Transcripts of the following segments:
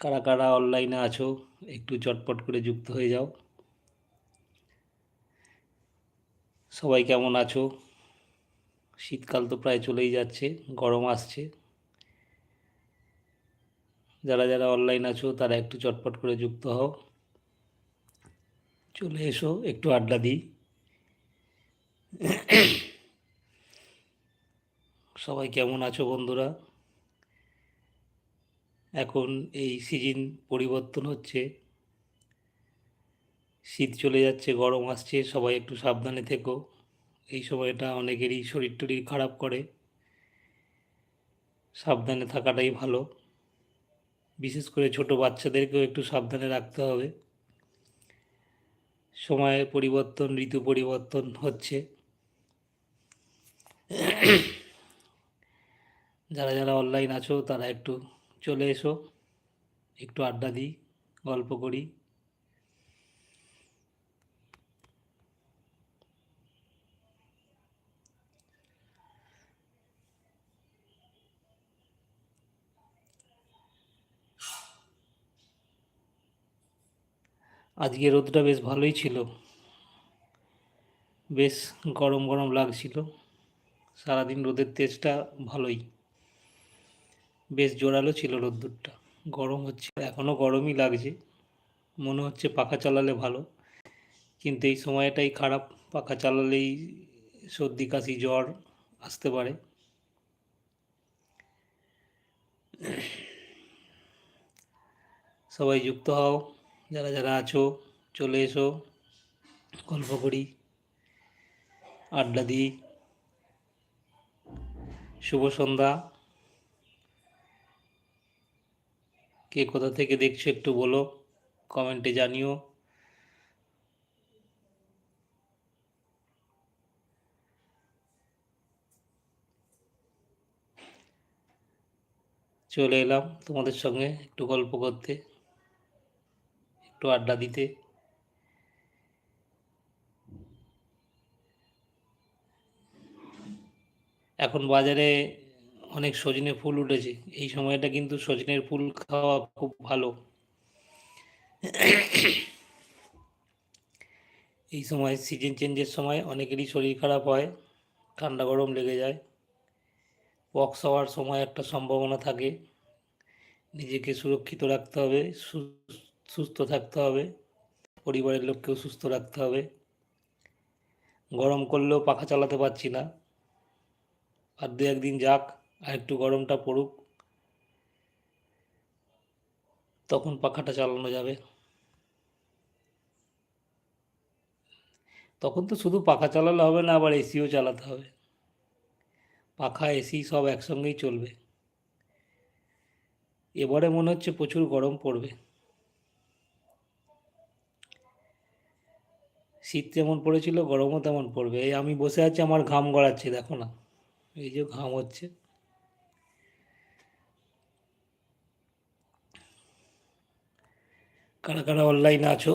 কারা কারা অনলাইনে আছো, একটু চটপট করে যুক্ত হয়ে যাও। সবাই কেমন আছো? শীতকাল তো প্রায় চলেই যাচ্ছে, গরম আসছে। যারা যারা অনলাইন আছো, তারা একটু চটপট করে যুক্ত হও। চলে এসো, একটু আড্ডা দিই। সবাই কেমন আছো বন্ধুরা? এখন এই সিজন পরিবর্তন হচ্ছে। শীত চলে যাচ্ছে, গরম আসছে, সবাই একটু সাবধানে থেকো। এই সময়টা অনেকেরই শরীর টরীর খারাপ করে। সাবধানে থাকাটাই ভালো। বিশেষ করে ছোট বাচ্চাদেরকেও একটু সাবধানে রাখতে হবে। সময়ের পরিবর্তন, ঋতু পরিবর্তন হচ্ছে। যারা যারা অনলাইন আছো, তারা একটু চলে এসো, একটু আড্ডা দিই, গল্প করি। আজকে রোদটা বেশ ভালোই ছিল। বেশ গরম গরম লাগছিল। সারাদিন রোদের তেজটা ভালোই। বেশ জোরালো ছিল রোদ্দুরটা। গরম হচ্ছে এখনও গরমই লাগছে। মনে হচ্ছে পাখা চালালে ভালো। কিন্তু এই সময়টাই খারাপ, পাখা চালালেই সর্দি, কাশি, জ্বর আসতে পারে। সবাই যুক্ত হও, যারা যারা আছো, চলে এসো, গল্প করি, আড্ডা দিই। শুভ সন্ধ্যা। কে কোথা থেকে দেখছ একটু বলো, কমেন্টে জানিও। চলে এলাম তোমাদের সঙ্গে একটু গল্প করতে, একটু আড্ডা দিতে। এখন বাজারে অনেক সজনে ফুল উঠেছে। এই সময়টা কিন্তু সজনের ফুল খাওয়া খুব ভালো। এই সময় সিজন চেঞ্জের সময় অনেকেরই শরীর খারাপ হয়, ঠান্ডা গরম লেগে যায়। পক্স হওয়ার সময় একটা সম্ভাবনা থাকে। নিজেকে সুরক্ষিত রাখতে হবে সুস্থ থাকতে হবে, পরিবারের লোককেও সুস্থ রাখতে হবে। গরম করলেও পাখা চালাতে পারছি না। আর দু একদিন যাক আর একটু গরমটা পড়ুক, তখন পাখাটা চালানো যাবে। তখন তো শুধু পাখা চালালে হবে না, আবার এসিও চালাতে হবে। পাখা, এসি সব একসঙ্গেই চলবে। এবারে মনে হচ্ছে প্রচুর গরম পড়বে। শীত যেমন পড়েছিল, গরমও তেমন পড়বে। এই আমি বসে আছি, আমার ঘাম গড়াচ্ছে, দেখো না। এই যে ঘাম হচ্ছে। কারা কারা অনলাইনে আছো,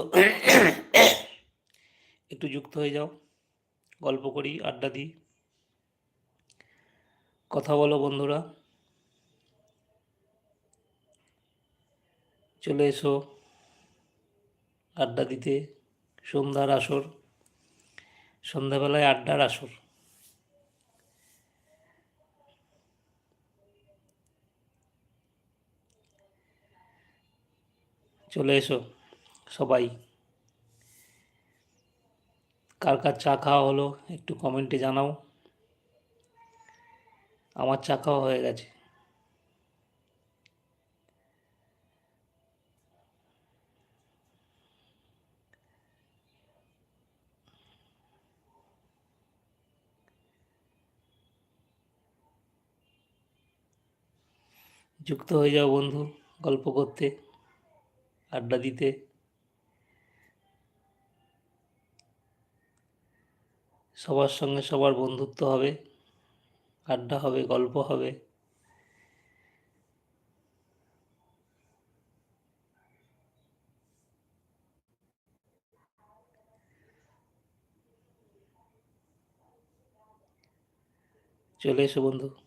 একটু যুক্ত হয়ে যাও, গল্প করি, আড্ডা দিই, কথা বলো বন্ধুরা। চলে এসো আড্ডা দিতে, সন্ধ্যার আসর, সন্ধ্যাবেলায় আড্ডার আসর। চলে এসো, সবাই। কার কার চা খাওয়া হলো, একটু কমেন্টে জানাও। আমার চা খাওয়া হয়ে গেছে। যুক্ত হয়ে যাও বন্ধু, গল্প করতে। আড্ডা দিতে। সবার সঙ্গে সবার বন্ধুত্ব হবে আড্ডা হবে গল্প হবে। চলে এসো বন্ধু।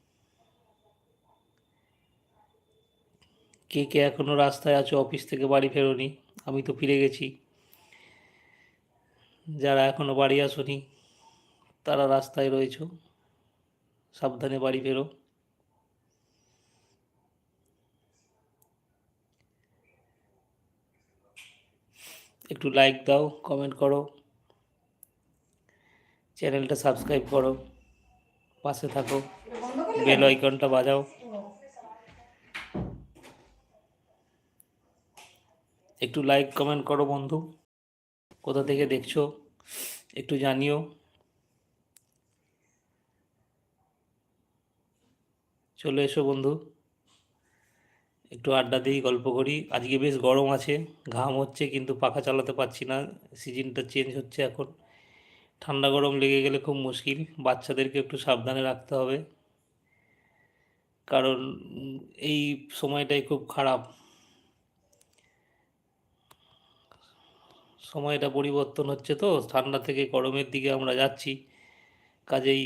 কে কে এখনও রাস্তায় আছো অফিস থেকে বাড়ি ফেরোনি? আমি তো ফিরে গেছি। যারা এখনও বাড়ি আসনি তারা রাস্তায় রয়েছো। সাবধানে বাড়ি ফেরো। একটু লাইক দাও কমেন্ট করো। চ্যানেলটা সাবস্ক্রাইব করো। পাশে থাকো। বেল আইকনটা বাজাও। একটু লাইক কমেন্ট করো বন্ধু। কোথা থেকে দেখছ, একটু জানিও। চলে এসো বন্ধু। একটু আড্ডা দিই গল্প করি। আজকে বেশ গরম আছে, ঘাম হচ্ছে কিন্তু পাখা চালাতে পারছি না, সিজনটা চেঞ্জ হচ্ছে এখন। ঠান্ডা গরম লেগে গেলে খুব মুশকিল, বাচ্চাদেরকে একটু সাবধানে রাখতে হবে। কারণ এই সময়টাই খুব খারাপ। সময়টা পরিবর্তন হচ্ছে তো, ঠান্ডা থেকে গরমের দিকে আমরা যাচ্ছি। কাজেই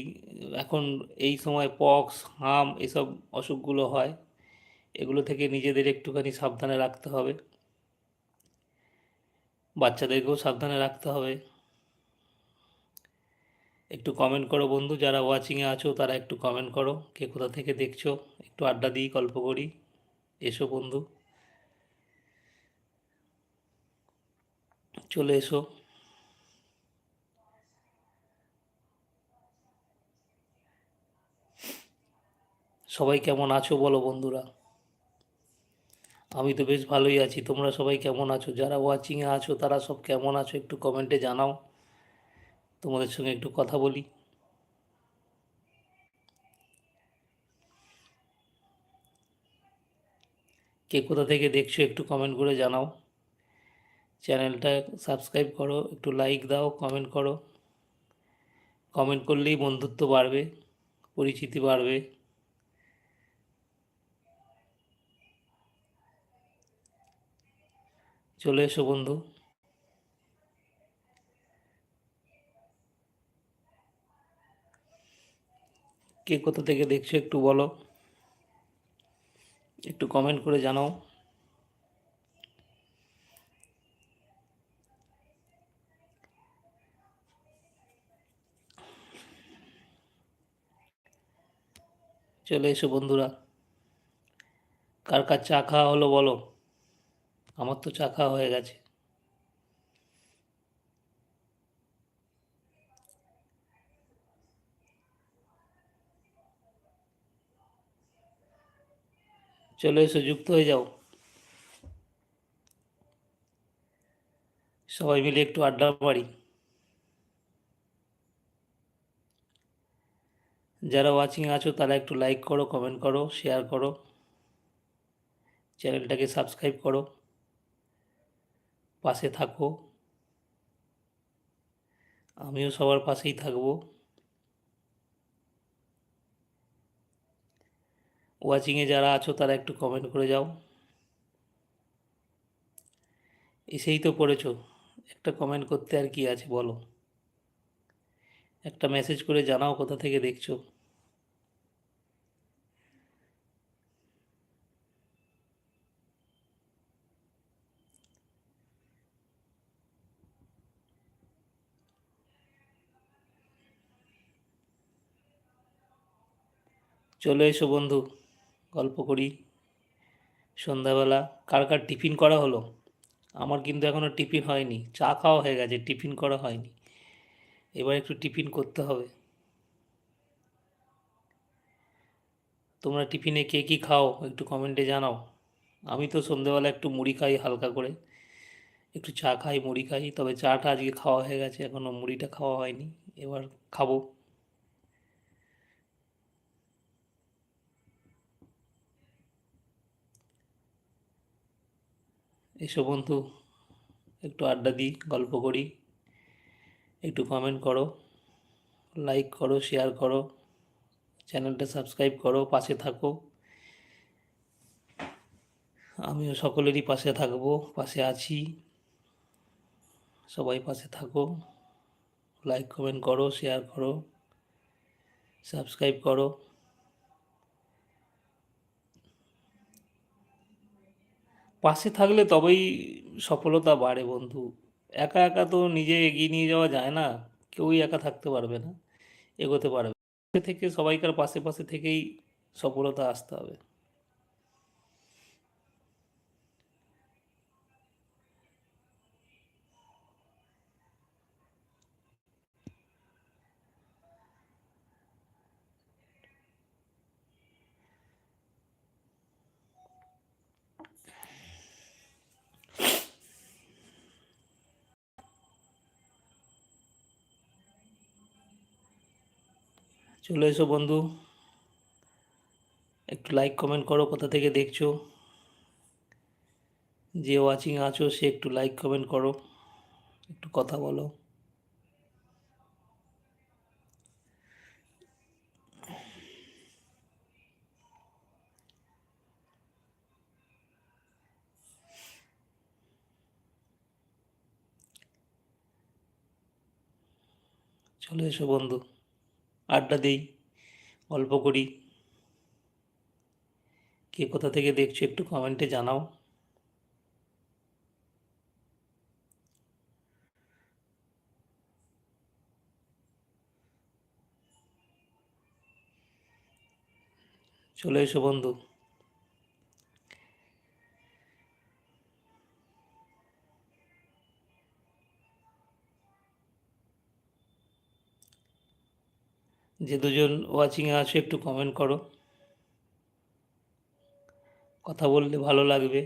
এখন এই সময় পক্স হাম এসব অসুখগুলো হয়, এগুলো থেকে নিজেদের একটুখানি সাবধানে রাখতে হবে। বাচ্চাদেরকেও সাবধানে রাখতে হবে। একটু কমেন্ট করো বন্ধু, যারা ওয়াচিংয়ে আছো তারা একটু কমেন্ট করো, কে কোথা থেকে দেখছ, একটু আড্ডা দিই, গল্প করি, এসো বন্ধু। চলে এসো। সবাই কেমন আছো বলো বন্ধুরা? আমি তো বেশ ভালোই আছি। তোমরা সবাই কেমন আছো? যারা ওয়াচিংয়ে আছো, তারা সব কেমন আছো একটু কমেন্টে জানাও। তোমাদের সঙ্গে একটু কথা বলি। কে কোথা থেকে দেখছ একটু কমেন্ট করে জানাও। চ্যানেলটা সাবস্ক্রাইব করো, একটু লাইক দাও কমেন্ট করো। কমেন্ট করলেই বন্ধুত্ব বাড়বে, পরিচিতি বাড়বে। চলে এসো বন্ধু। কে কোথা থেকে দেখছ একটু বলো। একটু কমেন্ট করে জানাও। চলে এসো বন্ধুরা। কার কার চা খাওয়া হলো বলো? আমার তো চা খাওয়া হয়ে গেছে। চলে এসো, যুক্ত হয়ে যাও। সবাই মিলে একটু আড্ডা মারি। যারা ওয়াচিং আছো, তারা একটু লাইক করো কমেন্ট করো শেয়ার করো। চ্যানেলটাকে সাবস্ক্রাইব করো। পাশে থাকো। আমিও সবার পাশেই থাকব। ওয়াচিংয়ে যারা আছো, তারা একটু কমেন্ট করে যাও। এসেই তো পড়েছো। একটা কমেন্ট করতে আর কি আছে, বলো। একটা মেসেজ করে জানাও কোথা থেকে দেখছ। চলে এসো বন্ধু, গল্প করি। সন্ধ্যাবেলা কার কার টিফিন করা হলো? আমার কিন্তু এখনও টিফিন হয়নি, চা খাওয়া হয়ে গেছে, টিফিন করা হয়নি। এবার একটু টিফিন করতে হবে। তোমরা টিফিনে কে কী খাও একটু কমেন্টে জানাও। আমি তো সন্ধ্যেবেলা একটু মুড়ি খাই হালকা করে। একটু চা খাই, মুড়ি খাই, তবে চাটা আজকে খাওয়া হয়ে গেছে এখনও মুড়িটা খাওয়া হয়নি। এবার খাব। এসো বন্ধু, একটু আড্ডা দিই, গল্প করি, একটু কমেন্ট করো লাইক করো শেয়ার করো, চ্যানেলটা সাবস্ক্রাইব করো, পাশে থাকো। আমিও সকলেরই পাশে থাকব, পাশে আছি। সবাই পাশে থাকো। লাইক কমেন্ট করো শেয়ার করো সাবস্ক্রাইব করো। পাশে থাকলে তবেই সফলতা বাড়ে বন্ধু। একা একা তো নিজে এগিয়ে নিয়ে যাওয়া যায় না, কেউই একা থাকতে পারবে না, এগোতে পারবে থেকে সবাইকার পাশে পাশে থেকেই সফলতা আসতে হবে। চলে এসো বন্ধু। একটু লাইক কমেন্ট করো কোথা থেকে দেখছ। যে ওয়াচিং আছো সে একটু লাইক কমেন্ট করো। একটু কথা বলো। চলে এসো বন্ধু। আড্ডা দিই অল্প করি। কে কোথা থেকে দেখছ একটু কমেন্টে জানাও। চলে এসো বন্ধু। যে দুজন ওয়াচিংয়ে আছো, একটু কমেন্ট করো। কথা বললে ভালো লাগবে।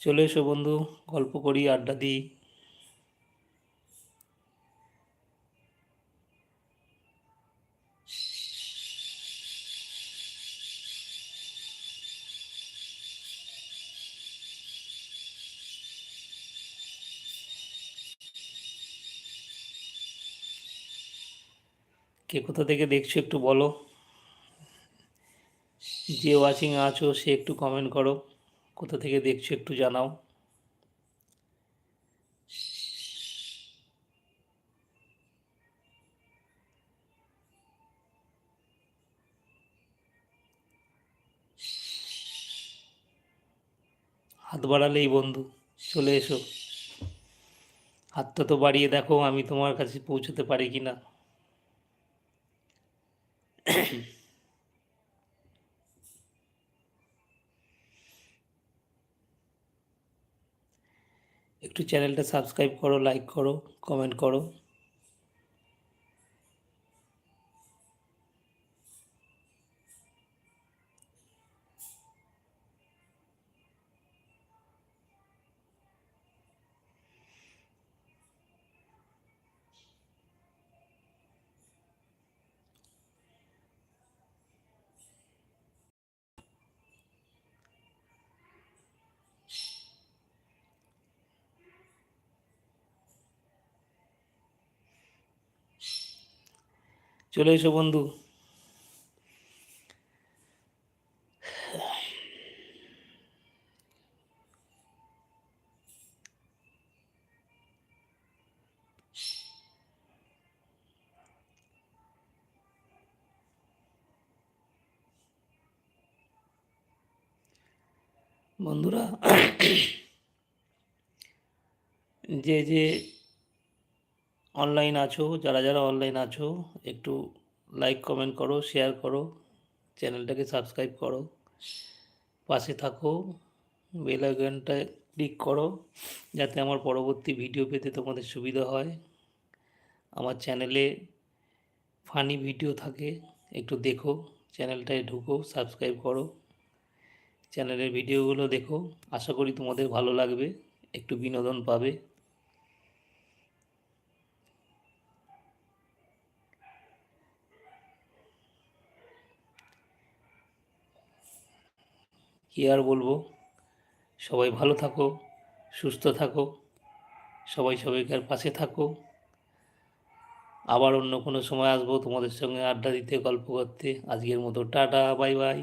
চলে এসো বন্ধু, গল্প করি, আড্ডা দিই। কে কোথা থেকে দেখছ একটু বলো। যে ওয়াচিং আছো, সে একটু কমেন্ট করো। কোথা থেকে দেখছ একটু জানাও। হাত বাড়ালেই বন্ধু, চলে এসো। হাতটা তো বাড়িয়ে দেখো, আমি তোমার কাছে পৌঁছতে পারি কি না একটু চ্যানেলটা সাবস্ক্রাইব করো লাইক করো কমেন্ট করো। চলে এসো বন্ধু। বন্ধুরা যে যে অনলাইন আছো, যারা যারা অনলাইন আছো, একটু লাইক কমেন্ট করো শেয়ার করো চ্যানেলটাকে সাবস্ক্রাইব করো, পাশে থাকো বেল আইকনটায় ক্লিক করো, যাতে আমার পরবর্তী ভিডিও পেতে তোমাদের সুবিধা হয়। আমার চ্যানেলে ফানি ভিডিও থাকে, একটু দেখো চ্যানেলটায় ঢুকো সাবস্ক্রাইব করো। চ্যানেলের ভিডিওগুলো দেখো, আশা করি তোমাদের ভালো লাগবে, একটু বিনোদন পাবে। কী আর বলব? সবাই ভালো থাকো, সুস্থ থাকো, সবাই সবাইকার পাশে থাকো। আবার অন্য কোনো সময় আসব তোমাদের সঙ্গে আড্ডা দিতে, গল্প করতে। আজকের মতো টাটা, বাই বাই।